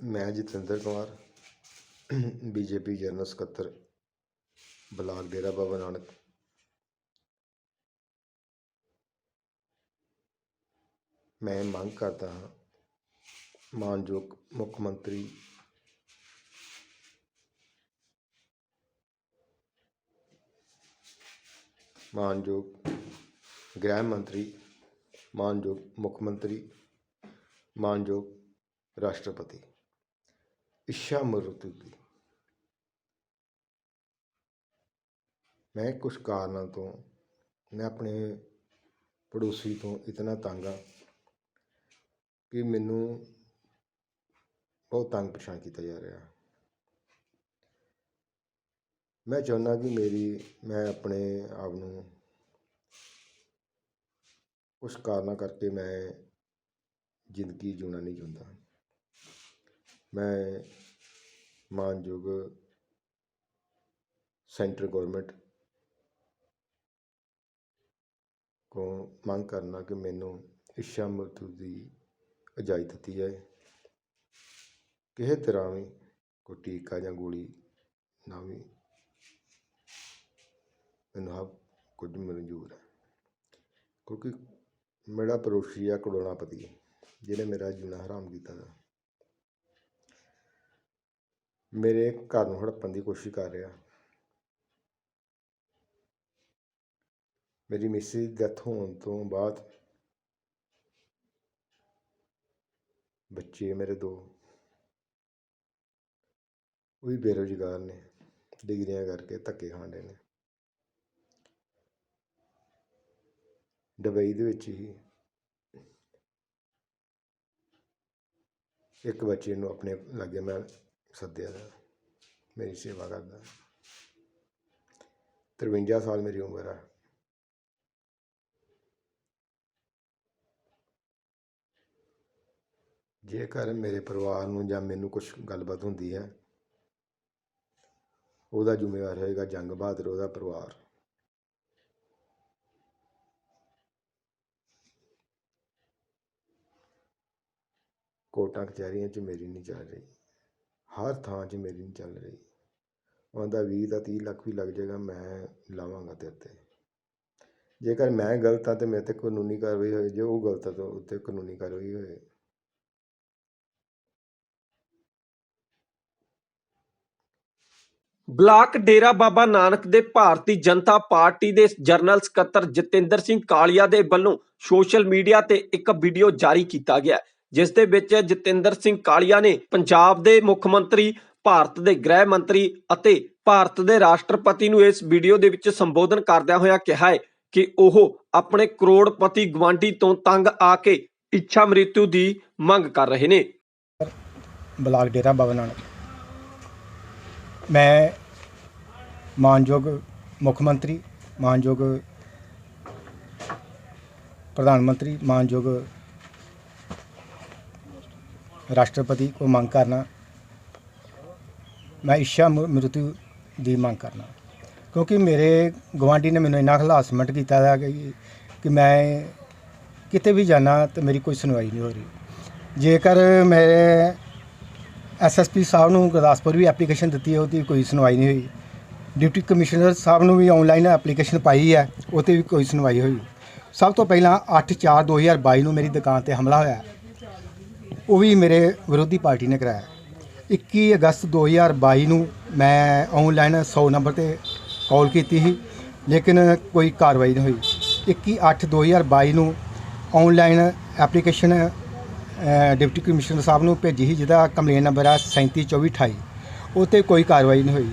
ਮੈਂ Jatinder Kumar, BJP general ਸਕੱਤਰ, block Dera Baba Nanak. ਮੈਂ ਮੰਗ ਕਰਦਾ ਹਾਂ, ਮਾਨਯੋਗ ਮੁੱਖ ਮੰਤਰੀ ਮਾਨਯੋਗ ਗ੍ਰਹਿ ਮੰਤਰੀ, ਮਾਨਯੋਗ ਮੁੱਖ ਮੰਤਰੀ, ਮਾਨਯੋਗ ਰਾਸ਼ਟਰਪਤੀ। ਇੱਛਾ ਮਰਤੂ ਦੀ। ਮੈਂ ਕੁਝ ਕਾਰਨਾਂ ਤੋਂ, ਮੈਂ ਆਪਣੇ ਪੜੋਸੀ ਤੋਂ ਇਤਨਾ ਤੰਗ ਹਾਂ ਕਿ ਮੈਨੂੰ ਬਹੁਤ ਤੰਗ ਪਰੇਸ਼ਾਨ ਕੀਤਾ ਜਾ ਰਿਹਾ। ਮੈਂ ਚਾਹੁੰਦਾ ਕਿ ਮੇਰੀ, ਮੈਂ ਆਪਣੇ ਆਪ ਨੂੰ ਕੁਝ ਕਾਰਨਾਂ ਕਰਕੇ ਮੈਂ ਜ਼ਿੰਦਗੀ ਜਿਉਣਾ ਨਹੀਂ ਚਾਹੁੰਦਾ। ਮੈਂ ਮਾਨਯੋਗ ਸੈਂਟਰ ਗੌਰਮੈਂਟ ਕੋ ਮੰਗ ਕਰਨਾ ਕਿ ਮੈਨੂੰ ਇੱਛਾ ਮਰਤੂ ਦੀ ਇਜਾਜ਼ਤ ਦਿੱਤੀ ਜਾਏ। ਕਿਸੇ ਤਰ੍ਹਾਂ ਵੀ ਕੋਈ ਟੀਕਾ ਜਾਂ ਗੋਲੀ ਨਾ ਵੀ ਮੈਨੂੰ ਆਹ ਕੁਝ ਮਨਜ਼ੂਰ ਹੈ। ਕਿਉਂਕਿ ਮੇਰਾ ਪੜੋਸੀ ਆ ਕਰੋੜਾਪਤੀ ਜਿਹਨੇ ਮੇਰਾ ਜੀਣਾ ਹਰਾਮ ਕੀਤਾ ਮੇਰੇ ਘਰ ਨੂੰ ਹੜੱਪਣ ਦੀ ਕੋਸ਼ਿਸ਼ ਕਰ ਰਿਹਾ। ਮੇਰੀ ਮਿਸਿਸ ਡੈਥ ਹੋਣ ਤੋਂ ਬਾਅਦ ਬੱਚੇ ਮੇਰੇ ਦੋ। ਉਹ ਵੀ ਬੇਰੁਜ਼ਗਾਰ ਨੇ, ਡਿਗਰੀਆਂ ਕਰਕੇ ਧੱਕੇ ਖਾਂਦੇ ਨੇ। ਦੁਬਈ ਦੇ ਵਿੱਚ ਹੀ ਇੱਕ ਬੱਚੇ ਨੂੰ ਆਪਣੇ ਲਾਗੇ ਮੈਂ ਸੱਦਿਆ ਦਾ, ਮੇਰੀ ਸੇਵਾ ਕਰਦਾ। 53 ਸਾਲ ਮੇਰੀ ਉਮਰ ਹੈ ਜੇਕਰ ਮੇਰੇ ਪਰਿਵਾਰ ਨੂੰ ਜਾਂ ਮੈਨੂੰ ਕੁਝ ਗੱਲਬਾਤ ਹੁੰਦੀ ਹੈ, ਉਹਦਾ ਜ਼ਿੰਮੇਵਾਰ ਹੋਏਗਾ ਜੰਗ ਬਹਾਦਰ ਉਹਦਾ ਪਰਿਵਾਰ। ਕੋਟਾਂ ਕਚਹਿਰੀਆਂ 'ਚ ਮੇਰੀ ਨਹੀਂ ਚੱਲ ਰਹੀ। ਹਰ ਥਾਂ 'ਚ ਮੇਰੀ ਨਹੀਂ ਚੱਲ ਰਹੀ। ਉਹਦਾ 20 ਦਾ 30 ਲੱਖ ਵੀ ਲੱਗ ਜਾਏਗਾ, ਮੈਂ ਲਾਵਾਂਗਾ ਤੇਰੇ ਤੇ ਜੇਕਰ ਮੈਂ ਗਲਤ ਹਾਂ ਤੇ ਮੇਰੇ ਤੇ ਕਾਨੂੰਨੀ ਕਾਰਵਾਈ ਹੋਏ, ਜੇ ਉਹ ਗਲਤ ਹੈ ਤਾਂ ਉੱਤੇ ਕਾਨੂੰਨੀ ਕਾਰਵਾਈ ਹੋਏ। ਬਲਾਕ ਡੇਰਾ ਬਾਬਾ ਨਾਨਕ ਦੇ ਭਾਰਤੀ ਜਨਤਾ ਪਾਰਟੀ ਦੇ ਜਨਰਲ ਸਕੱਤਰ ਜਤਿੰਦਰ ਸਿੰਘ ਕਾਲੀਆ ਦੇ ਵੱਲੋਂ ਸੋਸ਼ਲ ਮੀਡੀਆ ਤੇ ਇੱਕ ਵੀਡੀਓ ਜਾਰੀ ਕੀਤਾ ਗਿਆ। ਜਿਸ ਦੇ ਵਿੱਚ ਜਤਿੰਦਰ ਸਿੰਘ ਕਾਲੀਆ ਨੇ ਪੰਜਾਬ ਦੇ ਮੁੱਖ ਮੰਤਰੀ, ਭਾਰਤ ਦੇ ਗ੍ਰਹਿ ਮੰਤਰੀ ਅਤੇ ਭਾਰਤ ਦੇ ਰਾਸ਼ਟਰਪਤੀ ਨੂੰ ਇਸ ਵੀਡੀਓ ਦੇ ਵਿੱਚ ਸੰਬੋਧਨ ਕਰਦਿਆਂ ਹੋਇਆ ਕਿਹਾ ਹੈ ਕਿ ਉਹ ਆਪਣੇ ਕਰੋੜਪਤੀ ਗਵਾਂਢੀ ਤੋਂ ਤੰਗ ਆ ਕੇ ਇੱਛਾ ਮ੍ਰਿਤੂ ਦੀ ਮੰਗ ਕਰ ਰਹੇ ਨੇ। ਬਲਾਕ ਡੇਰਾ ਬਾਬਾ ਨਾਨਕ ਮੈਂ ਮਾਨਯੋਗ ਮੁੱਖ ਮੰਤਰੀ, ਮਾਨਯੋਗ ਪ੍ਰਧਾਨ ਮੰਤਰੀ, ਮਾਨਯੋਗ ਰਾਸ਼ਟਰਪਤੀ ਕੋ ਮੰਗ ਕਰਨਾ। ਮੈਂ ਇੱਛਾ ਮ੍ਰਿਤੂ ਦੀ ਮੰਗ ਕਰਨਾ। ਕਿਉਂਕਿ ਮੇਰੇ ਗਵਾਂਢੀ ਨੇ ਮੈਨੂੰ ਇੰਨਾ ਹਲਾਸਮੈਂਟ ਕੀਤਾ ਹੈ ਕਿ ਕਿ ਮੈਂ ਕਿਤੇ ਵੀ ਜਾਣਾ ਤੇ ਮੇਰੀ ਕੋਈ ਸੁਣਵਾਈ ਨਹੀਂ ਹੋ ਰਹੀ। ਜੇਕਰ ਮੇਰੇ ਐਸਐਸਪੀ ਸਾਹਿਬ ਨੂੰ ਗੁਰਦਾਸਪੁਰ ਵੀ ਐਪਲੀਕੇਸ਼ਨ ਦਿੱਤੀ ਹੈ, ਉਹਦੀ ਕੋਈ ਸੁਣਵਾਈ ਨਹੀਂ ਹੋਈ। ਡਿਪਟੀ ਕਮਿਸ਼ਨਰ ਸਾਹਿਬ ਨੂੰ ਵੀ ਆਨਲਾਈਨ ਐਪਲੀਕੇਸ਼ਨ ਪਾਈ ਹੈ ਉਹ 'ਤੇ ਵੀ ਕੋਈ ਸੁਣਵਾਈ ਹੋਈ। ਸਭ ਤੋਂ ਪਹਿਲਾਂ 8/4/2022 ਨੂੰ ਮੇਰੀ ਦੁਕਾਨ ਤੇ ਹਮਲਾ ਹੋਇਆ। ਉਹ ਵੀ ਮੇਰੇ ਵਿਰੋਧੀ ਪਾਰਟੀ ਨੇ ਕਰਾਇਆ। 21 ਅਗਸਤ 2022 ਨੂੰ ਮੈਂ ਆਨਲਾਈਨ 100 ਨੰਬਰ ਤੇ ਕਾਲ ਕੀਤੀ ਸੀ, ਲੇਕਿਨ ਕੋਈ ਕਾਰਵਾਈ ਨਹੀਂ ਹੋਈ। 21/8/2022 ਨੂੰ ਆਨਲਾਈਨ ਐਪਲੀਕੇਸ਼ਨ ਡਿਪਟੀ ਕਮਿਸ਼ਨਰ ਸਾਹਿਬ ਨੂੰ ਭੇਜੀ ਸੀ, ਜਿਹਦਾ ਕੰਪਲੇਨ ਨੰਬਰ ਹੈ 372428 ਉਹ 'ਤੇ ਕੋਈ ਕਾਰਵਾਈ ਨਹੀਂ ਹੋਈ।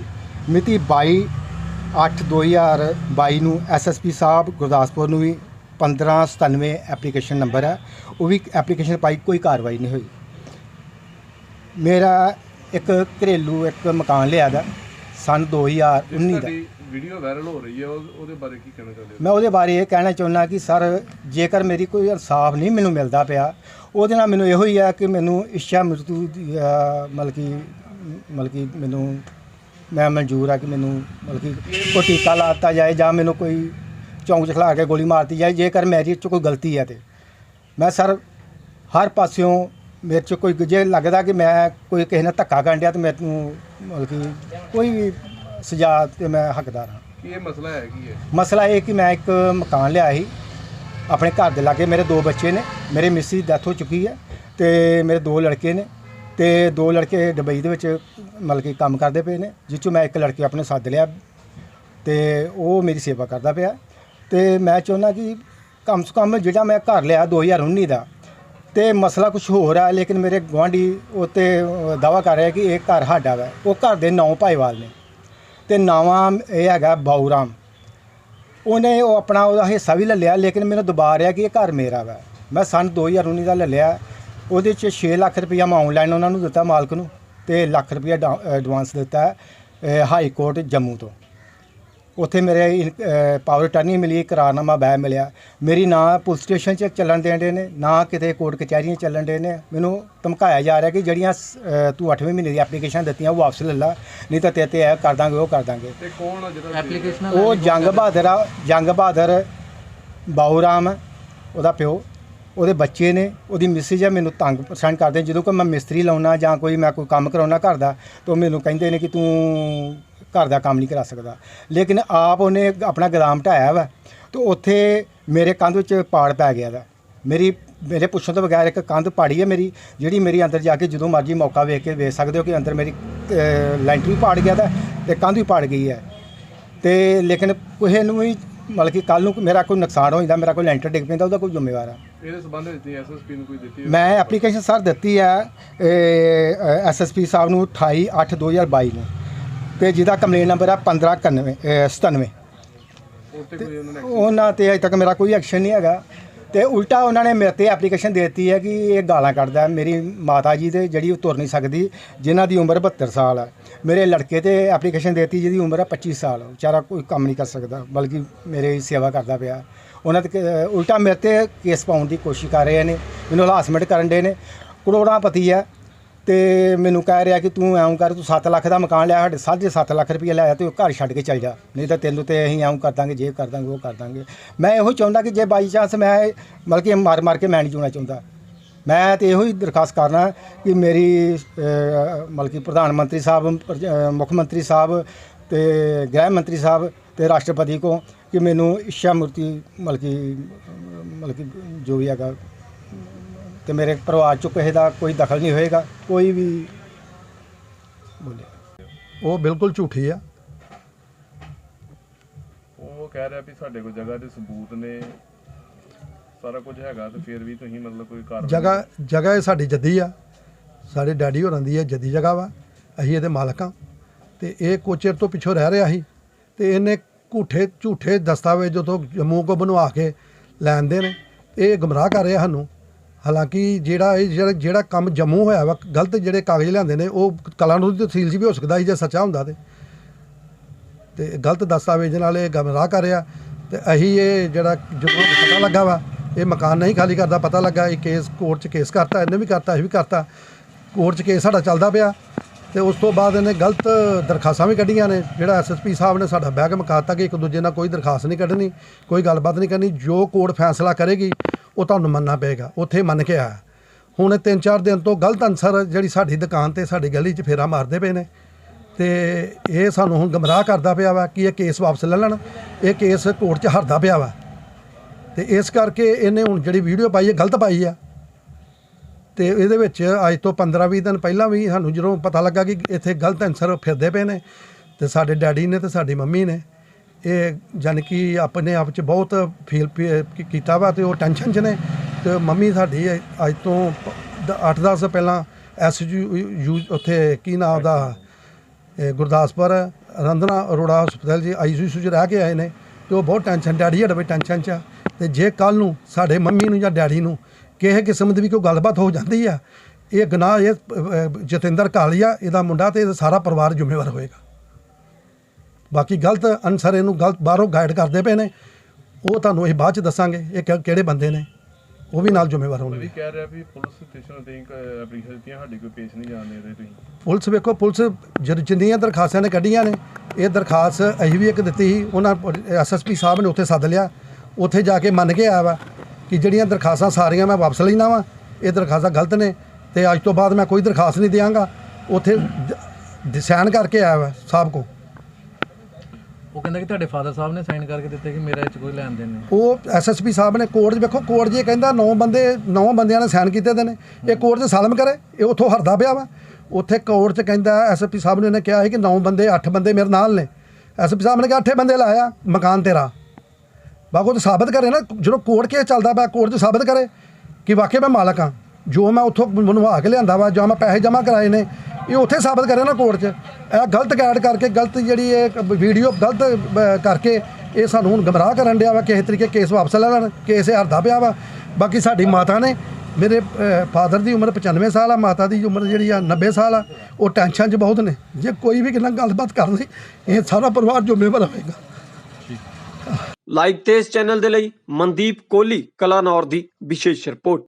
ਮਿਤੀ 22 8 2022 ਨੂੰ ਐਸਐਸਪੀ ਸਾਹਿਬ ਗੁਰਦਾਸਪੁਰ ਨੂੰ ਵੀ 1597 ਐਪਲੀਕੇਸ਼ਨ ਨੰਬਰ ਹੈ ਉਹ ਵੀ ਐਪਲੀਕੇਸ਼ਨ ਪਾਈ ਕੋਈ ਕਾਰਵਾਈ ਨਹੀਂ ਹੋਈ। ਮੇਰਾ ਇੱਕ ਘਰੇਲੂ ਇੱਕ ਮਕਾਨ ਲਿਆ ਦਾ ਸਨ 2019 ਦਾ। ਵੀਡੀਓ ਵਾਇਰਲ ਹੋ ਰਹੀ ਹੈ ਉਹ- ਉਹਦੇ ਬਾਰੇ ਕੀ ਕਹਿਣਾ ਚਾਹੁੰਦੇ ਹੋ? ਮੈਂ ਉਹਦੇ ਬਾਰੇ ਇਹ ਕਹਿਣਾ ਚਾਹੁੰਦਾ ਕਿ ਸਰ ਜੇਕਰ ਮੇਰੀ ਕੋਈ ਇਨਸਾਫ ਨਹੀਂ ਮੈਨੂੰ ਮਿਲਦਾ ਪਿਆ ਉਹਦੇ ਨਾਲ ਮੈਨੂੰ ਇਹੋ ਹੀ ਆ ਕਿ ਮੈਨੂੰ ਇੱਛਾ ਮ੍ਰਿਤੂ ਮਤਲਬ ਕਿ ਮਤਲਬ ਕਿ ਮੈਨੂੰ ਮੈਂ ਮਨਜ਼ੂਰ ਆ ਕਿ ਮੈਨੂੰ ਮਤਲਬ ਕਿ ਕੋਈ ਟੀਕਾ ਲਾਤਾ ਜਾਏ ਜਾਂ ਮੈਨੂੰ ਕੋਈ ਚੌਂਕ 'ਚ ਖਿਲਾ ਕੇ ਗੋਲੀ ਮਾਰਤੀ ਜਾਏ ਜੇਕਰ ਮੇਰੀ 'ਚ ਕੋਈ ਗਲਤੀ ਹੈ ਤੇ। ਮੈਂ ਸਰ ਹਰ ਪਾਸਿਓਂ ਮੇਰੇ ਚ ਕੋਈ ਜੇ ਲੱਗਦਾ ਕਿ ਮੈਂ ਕੋਈ ਕਿਸੇ ਨਾਲ ਧੱਕਾ ਕਰਨ ਡਿਆ ਤੇ ਮੈਨੂੰ ਮਤਲਬ ਕਿ ਕੋਈ ਵੀ ਸਜ਼ਾ ਤੇ ਮੈਂ ਹੱਕਦਾਰ ਹਾਂ। ਇਹ ਮਸਲਾ ਹੈ ਕੀ ਹੈ? ਮਸਲਾ ਇਹ ਕਿ ਮੈਂ ਇੱਕ ਮਕਾਨ ਲਿਆ ਸੀ। ਆਪਣੇ ਘਰ ਦੇ ਲਾਗੇ ਮੇਰੇ ਦੋ ਬੱਚੇ ਨੇ। ਮੇਰੇ ਮਿਸੀ ਦੀ ਡੈਥ ਹੋ ਚੁੱਕੀ ਹੈ ਤੇ ਮੇਰੇ ਦੋ ਲੜਕੇ ਨੇ ਤੇ ਦੋ ਲੜਕੇ ਦੁਬਈ ਦੇ ਵਿੱਚ ਮਤਲਬ ਕਿ ਕੰਮ ਕਰਦੇ ਪਏ ਨੇ ਜਿਸ ਚੋਂ ਮੈਂ ਇੱਕ ਲੜਕੇ ਆਪਣੇ ਸੱਦ ਲਿਆ ਤੇ ਉਹ ਮੇਰੀ ਸੇਵਾ ਕਰਦਾ ਪਿਆ। ਤੇ ਮੈਂ ਚਾਹੁੰਦਾ ਕਿ ਕਮ ਸੇ ਕਮ ਜਿਹੜਾ ਮੈਂ ਘਰ ਲਿਆ 2019 ਦਾ, ਤੇ ਮਸਲਾ ਕੁਝ ਹੋਰ ਹੈ ਲੇਕਿਨ ਮੇਰੇ ਗੁਆਂਢੀ ਉੱਤੇ ਦਾਵਾ ਕਰ ਰਿਹਾ ਕਿ ਇਹ ਘਰ ਸਾਡਾ ਵਾ। ਉਹ ਘਰ ਦੇ ਨੌ ਭਾਈਵਾਲ ਨੇ ਤੇ ਨਾਵਾਂ ਇਹ ਹੈਗਾ ਬਾਊਰਾਮ। ਉਹਨੇ ਉਹ ਆਪਣਾ ਉਹਦਾ ਹਿੱਸਾ ਵੀ ਲੈ ਲਿਆ, ਲੇਕਿਨ ਮੈਨੂੰ ਦਬਾ ਰਿਹਾ ਕਿ ਇਹ ਘਰ ਮੇਰਾ ਵਾ। ਮੈਂ ਸਨ 2019 ਦਾ ਲੈ ਲਿਆ। ਉਹਦੇ ਚ 6 ਲੱਖ ਰੁਪਇਆ ਮੈਂ ਆਨਲਾਈਨ ਉਹਨਾਂ ਨੂੰ ਦਿੱਤਾ ਮਾਲਕ ਨੂੰ ਤੇ ਲੱਖ ਰੁਪਈਆ ਐਡਵਾਂਸ ਦਿੱਤਾ ਹਾਈ ਕੋਰਟ ਜੰਮੂ ਤੋਂ। ਉੱਥੇ ਮੇਰੇ ਪਾਵਰ ਟਰਨੀ ਮਿਲੀ ਇਕਰਾਰਨਾਮਾ ਬੈ ਮਿਲਿਆ। ਮੇਰੀ ਨਾ ਪੁਲਿਸ ਸਟੇਸ਼ਨ 'ਚ ਚੱਲਣ ਦੇਣ ਦੇ ਨੇ ਨਾ ਕਿਤੇ ਕੋਰਟ ਕਚਹਿਰੀਆਂ 'ਚ ਚੱਲਣ ਦੇ ਨੇ। ਮੈਨੂੰ ਧਮਕਾਇਆ ਜਾ ਰਿਹਾ ਕਿ ਜਿਹੜੀਆਂ ਤੂੰ 8ਵੇਂ ਮਹੀਨੇ ਦੀ ਐਪਲੀਕੇਸ਼ਨ ਦਿੱਤੀਆਂ ਉਹ ਵਾਪਸ ਲੈ ਲਾ। ਨਹੀਂ ਤਾਂ ਤੇਰੇ ਤੇ ਇਹ ਕਰ ਦਾਂਗੇ ਉਹ ਕਰ ਦਾਂਗੇ। ਤੇ ਕੌਣ ਆ ਜਿਹੜਾ ਐਪਲੀਕੇਸ਼ਨ ਉਹ ਜੰਗ ਬਹਾਦਰ ਆ ਜੰਗ ਬਹਾਦਰ ਬਾਊਰਾਮ ਹੈ, ਉਹਦਾ ਪਿਓ। ਉਹਦੇ ਬੱਚੇ ਨੇ ਉਹਦੀ ਮਿਸਿਜ ਹੈ ਮੈਨੂੰ ਤੰਗ ਪਰੇਸ਼ਾਨ ਕਰਦੇ ਜਦੋਂ ਕੋਈ ਮੈਂ ਮਿਸਤਰੀ ਲਾਉਣਾ ਜਾਂ ਕੋਈ ਮੈਂ ਕੋਈ ਕੰਮ ਕਰਾਉਣਾ ਘਰ ਦਾ ਤਾਂ ਉਹ ਮੈਨੂੰ ਕਹਿੰਦੇ ਨੇ ਕਿ ਤੂੰ ਘਰ ਦਾ ਕੰਮ ਨਹੀਂ ਕਰਾ ਸਕਦਾ। ਲੇਕਿਨ ਆਪ ਉਹਨੇ ਆਪਣਾ ਗਦਾਮ ਢਾਇਆ ਵਾ ਤੇ ਉੱਥੇ ਮੇਰੇ ਕੰਧ ਵਿੱਚ ਪਾੜ ਪੈ ਗਿਆ ਦਾ ਮੇਰੀ ਮੇਰੇ ਪੁੱਛਣ ਤੋਂ ਬਗੈਰ ਇੱਕ ਕੰਧ ਪਾੜੀ ਹੈ ਮੇਰੀ ਜਿਹੜੀ ਮੇਰੀ ਅੰਦਰ ਜਾ ਕੇ ਜਦੋਂ ਮਰਜ਼ੀ ਮੌਕਾ ਵੇਖ ਕੇ ਵੇਖ ਸਕਦੇ ਹੋ ਕਿ ਅੰਦਰ ਮੇਰੀ ਅ, ਲੈਂਟਰ ਵੀ ਪਾੜ ਗਿਆ ਦਾ ਤੇ ਕੰਧ ਵੀ ਪਾੜ ਗਈ ਹੈ ਤੇ ਲੇਕਿਨ ਕਿਸੇ ਨੂੰ ਵੀ ਮਤਲਬ ਕਿ ਕੱਲ ਨੂੰ ਮੇਰਾ ਕੋਈ ਨੁਕਸਾਨ ਹੋ ਜਾਂਦਾ ਮੇਰਾ ਕੋਈ ਲੈਂਟਰ ਡਿੱਗ ਪੈਂਦਾ ਉਹਦਾ ਕੋਈ ਜ਼ਿੰਮੇਵਾਰ ਆ। ਇਹਦੇ ਸੰਬੰਧ ਵਿੱਚ ਐਸਐਸਪੀ ਨੂੰ ਕੋਈ ਦਿੱਤੀ? ਮੈਂ ਐਪਲੀਕੇਸ਼ਨ ਸਰ ਦਿੱਤੀ ਹੈ ਐਸਐਸਪੀ ਸਾਹਿਬ ਨੂੰ 28 8 2022 ਨੂੰ। ਤੇ ਜਿਹਦਾ ਕੰਪਲੇਨ ਨੰਬਰ ਹੈ 1591 97 ਉਹ ਤੇ ਕੋਈ ਉਹਨਾਂ ਨੇ ਉਹਨਾਂ ਤੇ ਅਜੇ ਤੱਕ ਮੇਰਾ ਕੋਈ ਐਕਸ਼ਨ ਨਹੀਂ ਹੈਗਾ। ਤੇ ਉਲਟਾ ਉਹਨਾਂ ਨੇ ਮੇਰੇ ਤੇ ਐਪਲੀਕੇਸ਼ਨ ਦੇ ਦਿੱਤੀ ਹੈ ਕਿ ਇਹ ਗਾਲਾਂ ਕੱਢਦਾ ਮੇਰੀ ਮਾਤਾ ਜੀ ਦੇ ਜਿਹੜੀ ਉਹ ਤੁਰ ਨਹੀਂ ਸਕਦੀ, ਜਿਨ੍ਹਾਂ ਦੀ ਉਮਰ 72 ਸਾਲ ਹੈ। ਮੇਰੇ ਲੜਕੇ ਤੇ ਐਪਲੀਕੇਸ਼ਨ ਦੇਤੀ, ਜਿਹਦੀ ਉਮਰ ਹੈ 25 ਸਾਲ। ਵਿਚਾਰਾ ਕੋਈ ਕੰਮ ਨਹੀਂ ਕਰ ਸਕਦਾ, ਬਲਕਿ ਮੇਰੇ ਸੇਵਾ ਕਰਦਾ ਪਿਆ। ਉਹਨਾਂ ਤੇ ਉਲਟਾ ਮੇਰੇ ਤੇ ਕੇਸ ਪਾਉਣ ਦੀ ਕੋਸ਼ਿਸ਼ ਕਰ ਰਹੇ ਨੇ, ਮੈਨੂੰ ਹਲਾਸਮੈਂਟ ਕਰਨ ਦੇ ਨੇ। ਕਰੋੜਾਂ ਪਤੀ ਹੈ। ਤੇ ਮੈਨੂੰ ਕਹਿ ਰਿਹਾ ਕਿ ਤੂੰ ਐਂ ਕਰ, ਤੂੰ 7 ਲੱਖ ਦਾ ਮਕਾਨ ਲਿਆ, ਸਾਡੇ ਸਾਢੇ ਸੱਤ ਲੱਖ ਰੁਪਏ ਲਿਆ, ਤੇ ਉਹ ਘਰ ਛੱਡ ਕੇ ਚੱਲ ਜਾ। ਨਹੀਂ ਤਾਂ ਤੈਨੂੰ ਤੇ ਅਸੀਂ ਐਂ ਕਰ ਦਾਂਗੇ ਜੇ ਕਰ ਦਾਂਗੇ, ਉਹ ਕਰ ਦਾਂਗੇ। ਮੈਂ ਇਹੋ ਚਾਹੁੰਦਾ ਕਿ ਜੇ ਬਾਈ ਚਾਂਸ ਮੈਂ ਮਤਲਬ ਕਿ ਮਾਰ ਮਾਰ ਕੇ ਮੈਂ ਨਹੀਂ ਜਿਉਣਾ ਚਾਹੁੰਦਾ। ਮੈਂ ਤੇ ਇਹੋ ਹੀ ਦਰਖਾਸਤ ਕਰਨਾ ਕਿ ਮੇਰੀ ਮਤਲਬ ਕਿ ਪ੍ਰਧਾਨ ਮੰਤਰੀ ਸਾਹਿਬ ਮੁੱਖ ਮੰਤਰੀ ਸਾਹਿਬ ਤੇ ਗ੍ਰਹਿ ਮੰਤਰੀ ਸਾਹਿਬ ਤੇ ਰਾਸ਼ਟਰਪਤੀ ਕੋ ਕਿ ਮੈਨੂੰ ਇੱਛਾ ਮੂਰਤੀ ਮਤਲਬ ਕਿ ਮਤਲਬ ਕਿ ਜੋ ਵੀ ਹੈਗਾ ਤੇ ਮੇਰੇ ਪਰਿਵਾਰ ਚੋਂ ਕਿਸੇ ਦਾ ਕੋਈ ਦਖਲ ਨਹੀਂ ਹੋਏਗਾ ਕੋਈ ਵੀ ਬੋਲੇ। ਉਹ ਬਿਲਕੁਲ ਝੂਠੀ ਆ। ਉਹ ਕਹਿ ਰਿਹਾ ਵੀ ਸਾਡੇ ਕੋਲ ਜਗ੍ਹਾ ਦੇ ਸਬੂਤ ਨੇ ਸਾਰਾ ਕੁਝ ਹੈਗਾ ਤੇ ਫਿਰ ਵੀ ਤੁਸੀਂ ਮਤਲਬ ਕੋਈ ਕਾਰਵਾਈ ਜਗ੍ਹਾ ਜਗ੍ਹਾ ਇਹ ਸਾਡੀ ਜੱਦੀ ਆ। ਸਾਡੇ ਡੈਡੀ ਹੋਰਾਂ ਦੀ ਇਹ ਜੱਦੀ ਜਗ੍ਹਾ ਵਾ। ਅਸੀਂ ਇਹਦੇ ਮਾਲਕ ਆ। ਤੇ ਇਹ ਕੁਛ ਚਿਰ ਤੋਂ ਪਿੱਛੋਂ ਰਹਿ ਰਿਹਾ ਸੀ। ਤੇ ਇਹਨੇ ਝੂਠੇ ਝੂਠੇ ਦਸਤਾਵੇਜ਼ ਤੋਂ ਜੰਮੂ ਕੋ ਬਣਵਾ ਕੇ ਲੈਂਦੇ ਨੇ। ਇਹ ਗਮਰਾਹ ਕਰ ਰਿਹਾ ਸਾਨੂੰ। ਹਾਲਾਂਕਿ ਜਿਹੜਾ ਇਹ ਜਿਹੜਾ ਜਿਹੜਾ ਕੰਮ ਜੰਮੂ ਹੋਇਆ ਵਾ, ਗਲਤ ਜਿਹੜੇ ਕਾਗਜ਼ ਲਿਆਂਦੇ ਨੇ, ਉਹ ਕਲਾਨੌਰ ਦੀ ਤਹਿਸੀਲ 'ਚ ਵੀ ਹੋ ਸਕਦਾ ਸੀ ਜੇ ਸੱਚਾ ਹੁੰਦਾ ਤੇ। ਤੇ ਗਲਤ ਦਸਤਾਵੇਜ਼ ਨਾਲ ਇਹ ਗਮਰਾਹ ਕਰ ਰਿਹਾ। ਤੇ ਅਸੀਂ ਇਹ ਜਿਹੜਾ ਜਦੋਂ ਪਤਾ ਲੱਗਾ ਵਾ, ਇਹ ਮਕਾਨ ਨਹੀਂ ਖਾਲੀ ਕਰਦਾ, ਪਤਾ ਲੱਗਾ ਇਹ ਕੇਸ ਕੋਰਟ 'ਚ ਕੇਸ ਕਰਤਾ, ਇਹਨੇ ਵੀ ਕਰਤਾ, ਇਹ ਵੀ ਕਰਤਾ। ਕੋਰਟ 'ਚ ਕੇਸ ਸਾਡਾ ਚੱਲਦਾ ਪਿਆ। ਤੇ ਉਸ ਤੋਂ ਬਾਅਦ ਇਹਨੇ ਗਲਤ ਦਰਖਾਸਤਾਂ ਵੀ ਕੱਢੀਆਂ ਨੇ। ਜਿਹੜਾ ਐਸਐਸਪੀ ਸਾਹਿਬ ਨੇ ਸਾਡਾ ਬੈਗ ਮਕਾਤਾ ਕਿ ਇੱਕ ਦੂਜੇ ਨਾਲ ਕੋਈ ਦਰਖਾਸਤ ਨਹੀਂ ਕੱਢਣੀ, ਕੋਈ ਗੱਲਬਾਤ ਨਹੀਂ ਕਰਨੀ। ਜੋ ਕੋਰਟ ਫੈਸਲਾ ਕਰੇਗੀ ਉਹ ਤੁਹਾਨੂੰ ਮੰਨਣਾ ਪਏਗਾ। ਉੱਥੇ ਮੰਨ ਕੇ ਆਇਆ ਹੁਣ ਇਹ ਤਿੰਨ ਚਾਰ ਦਿਨ ਤੋਂ ਗਲਤ ਅਨਸਰ ਜਿਹੜੀ ਸਾਡੀ ਦੁਕਾਨ ਤੇ ਸਾਡੀ ਗਲੀ 'ਚ ਫੇਰਾ ਮਾਰਦੇ ਪਏ ਨੇ। ਤੇ ਇਹ ਸਾਨੂੰ ਹੁਣ ਗਮਰਾਹ ਕਰਦਾ ਪਿਆ ਵਾ ਕਿ ਇਹ ਕੇਸ ਵਾਪਸ ਲੈ ਲੈਣ। ਇਹ ਕੇਸ ਕੋਰਟ 'ਚ ਹਰਦਾ ਪਿਆ ਵਾ। ਤੇ ਇਸ ਕਰਕੇ ਇਹਨੇ ਹੁਣ ਜਿਹੜੀ ਵੀਡੀਓ ਪਾਈ ਹੈ ਗਲਤ ਪਾਈ ਆ। ਤੇ ਇਹਦੇ ਵਿੱਚ ਅੱਜ ਤੋਂ 15-20 ਦਿਨ ਪਹਿਲਾਂ ਵੀ ਸਾਨੂੰ ਜਦੋਂ ਪਤਾ ਲੱਗਾ ਕਿ ਇੱਥੇ ਗਲਤ ਅਨਸਰ ਫਿਰਦੇ ਪਏ ਨੇ, ਤੇ ਸਾਡੇ ਡੈਡੀ ਨੇ ਤੇ ਸਾਡੀ ਮੰਮੀ ਨੇ। ਇਹ ਜਾਣੀ ਕਿ ਆਪਣੇ ਆਪ 'ਚ ਬਹੁਤ ਫੀਲ ਕੀਤਾ ਵਾ ਤੇ ਉਹ ਟੈਨਸ਼ਨ 'ਚ ਨੇ ਤੇ ਮੰਮੀ ਸਾਡੀ ਅੱਜ ਤੋਂ 8-10 ਸਾਲ ਪਹਿਲਾਂ ਐਸ ਯੂ ਉੱਥੇ ਕੀ ਨਾਮ ਦਾ ਗੁਰਦਾਸਪੁਰ ਰੰਧਨਾ ਅਰੋੜਾ ਹਸਪਤਾਲ ਜੀ ਆਈਸੀਯੂ 'ਚ ਰਹਿ ਕੇ ਆਏ ਨੇ ਤੇ ਉਹ ਬਹੁਤ ਟੈਨਸ਼ਨ ਡੈਡੀ ਸਾਡਾ ਵੀ ਟੈਨਸ਼ਨ 'ਚ ਆ ਤੇ ਜੇ ਕੱਲ ਨੂੰ ਸਾਡੇ ਮੰਮੀ ਨੂੰ ਜਾਂ ਡੈਡੀ ਨੂੰ ਕਿਸੇ ਕਿਸਮ ਦੀ ਵੀ ਕੋਈ ਗੱਲਬਾਤ ਹੋ ਜਾਂਦੀ ਆ, ਇਹ ਗੁਨਾਹ ਇਹ ਜਤਿੰਦਰ ਕਾਲੀਆ, ਇਹਦਾ ਮੁੰਡਾ ਤੇ ਇਹਦਾ ਸਾਰਾ ਪਰਿਵਾਰ ਜ਼ਿੰਮੇਵਾਰ ਹੋਏਗਾ। ਬਾਕੀ ਗਲਤ ਅਨਸਰ ਇਹਨੂੰ ਗਲਤ ਬਾਹਰੋਂ ਗਾਈਡ ਕਰਦੇ ਪਏ ਨੇ। ਉਹ ਤੁਹਾਨੂੰ ਅਸੀਂ ਬਾਅਦ ਚ ਦੱਸਾਂਗੇ ਇਹ ਕਿ- ਕਿਹੜੇ ਬੰਦੇ ਨੇ। ਉਹ ਵੀ ਨਾਲ ਜ਼ਿੰਮੇਵਾਰ ਉਹ ਵੀ ਹੋਣਗੇ ਕਹਿ ਰਿਹਾ ਵੀ ਪੁਲਿਸ ਸਟੇਸ਼ਨ ਤੇ ਐਪਲੀਕੇਸ਼ਨ ਦਿੱਤੀਆਂ ਸਾਡੀ ਕੋਈ ਪੇਸ਼ ਨਹੀਂ ਜਾਣ ਦੇ ਰਹੇ ਤੁਸੀਂ। ਪੁਲਿਸ ਵੇਖੋ ਪੁਲਿਸ ਜਦ ਜਿੰਨੀਆਂ ਦਰਖਾਸਤਾਂ ਨੇ ਕੱਢੀਆਂ ਨੇ ਇਹ ਦਰਖਾਸਤ ਅਸੀਂ ਵੀ ਇੱਕ ਦਿੱਤੀ ਸੀ। ਉਹਨਾਂ ਐਸਐਸਪੀ ਸਾਹਿਬ ਨੇ ਉੱਥੇ ਸੱਦ ਲਿਆ। ਉੱਥੇ ਜਾ ਕੇ ਮੰਨ ਕੇ ਆਇਆ ਵਾ ਕਿ ਜਿਹੜੀਆਂ ਦਰਖਾਸਤਾਂ ਸਾਰੀਆਂ ਮੈਂ ਵਾਪਸ ਲੈਣਾ ਵਾ ਇਹ ਦਰਖਾਸਤਾਂ ਗਲਤ ਨੇ ਤੇ ਅੱਜ ਤੋਂ ਬਾਅਦ ਮੈਂ ਕੋਈ ਦਰਖਾਸਤ ਨਹੀਂ ਦਿਆਂਗਾ। ਉੱਥੇ ਸਾਈਨ ਕਰਕੇ ਆਇਆ ਵਾ ਸਾਹਿਬ ਕੋ ਕਹਿੰਦਾ ਕਿ ਤੁਹਾਡੇ ਫਾਦਰ ਸਾਹਿਬ ਨੇ ਸਾਈਨ ਕਰਕੇ ਦਿੱਤੇ ਕਿ ਮੇਰਾ ਇਹ 'ਚ ਕੋਈ ਲੈਣ ਦੇਣ ਨਹੀਂ। ਉਹ ਐਸਐਸਪੀ ਸਾਹਿਬ ਨੇ ਕੋਰਟ 'ਚ ਵੇਖੋ ਕੋਰਟ ਜੇ ਕਹਿੰਦਾ ਨੌ ਬੰਦੇ, ਨੌ ਬੰਦਿਆਂ ਨੇ ਸਾਈਨ ਕੀਤੇ ਦੇ ਨੇ। ਇਹ ਕੋਰਟ 'ਚ ਸਾਲਮ ਕਰੇ, ਇਹ ਉੱਥੋਂ ਹਰਦਾ ਪਿਆ ਵਾ। ਉੱਥੇ ਕੋਰਟ 'ਚ ਕਹਿੰਦਾ ਐਸਐਸਪੀ ਸਾਹਿਬ ਨੇ ਉਹਨੇ ਕਿਹਾ ਹੈ ਕਿ ਨੌ ਬੰਦੇ, ਅੱਠ ਬੰਦੇ ਮੇਰੇ ਨਾਲ ਨੇ। ਐਸਐਸਪੀ ਸਾਹਿਬ ਨੇ ਕਿਹਾ ਅੱਠੇ ਬੰਦੇ ਲਾਇਆ, ਮਕਾਨ ਤੇਰਾ। ਬਾਕੀ ਤਾਂ ਸਾਬਤ ਕਰੇ ਨਾ, ਜਦੋਂ ਕੋਰਟ ਕੇਸ ਚੱਲਦਾ ਪਿਆ ਕੋਰਟ 'ਚ ਸਾਬਤ ਕਰੇ ਕਿ ਵਾਕਿਆ ਮੈਂ ਮਾਲਕ ਹਾਂ। ਜੋ ਮੈਂ ਉੱਥੋਂ ਬਣਵਾ ਕੇ ਲਿਆਂਦਾ ਵਾ, ਜਾਂ ਮੈਂ ਪੈਸੇ ਜਮ੍ਹਾਂ ਕਰਾਏ ਨੇ ਇਹ ਉੱਥੇ ਸਾਬਤ ਕਰੇ ਨਾ ਕੋਰਟ 'ਚ। ਇਹ ਗਲਤ ਗਾਈਡ ਕਰਕੇ, ਗਲਤ ਜਿਹੜੀ ਇਹ ਵੀਡੀਓ ਗਲਤ ਕਰਕੇ ਇਹ ਸਾਨੂੰ ਹੁਣ ਗਮਰਾਹ ਕਰਨ ਡਿਆ ਵਾ ਕਿਸੇ ਤਰੀਕੇ ਕੇਸ ਵਾਪਸ ਲੈ ਲੈਣ, ਕੇਸ ਇਹ ਹਰਦਾ ਪਿਆ ਵਾ। ਬਾਕੀ ਸਾਡੀ ਮਾਤਾ ਨੇ ਮੇਰੇ ਫਾਦਰ ਦੀ ਉਮਰ 95 ਸਾਲ ਆ, ਮਾਤਾ ਦੀ ਉਮਰ ਜਿਹੜੀ ਆ 90 ਸਾਲ ਆ, ਉਹ ਟੈਨਸ਼ਨ 'ਚ ਬਹੁਤ ਨੇ। ਜੇ ਕੋਈ ਵੀ ਕਿੰਨਾ ਗੱਲਬਾਤ ਕਰ ਲਈ ਇਹ ਸਾਰਾ ਪਰਿਵਾਰ ਜ਼ਿੰਮੇਵਾਰ ਹੋਵੇਗਾ। ਲਾਈਵ ਤੇਜ਼ ਚੈਨਲ ਦੇ ਲਈ ਮਨਦੀਪ ਕੋਹਲੀ ਕਲਾਨੌਰ ਦੀ ਵਿਸ਼ੇਸ਼ ਰਿਪੋਰਟ।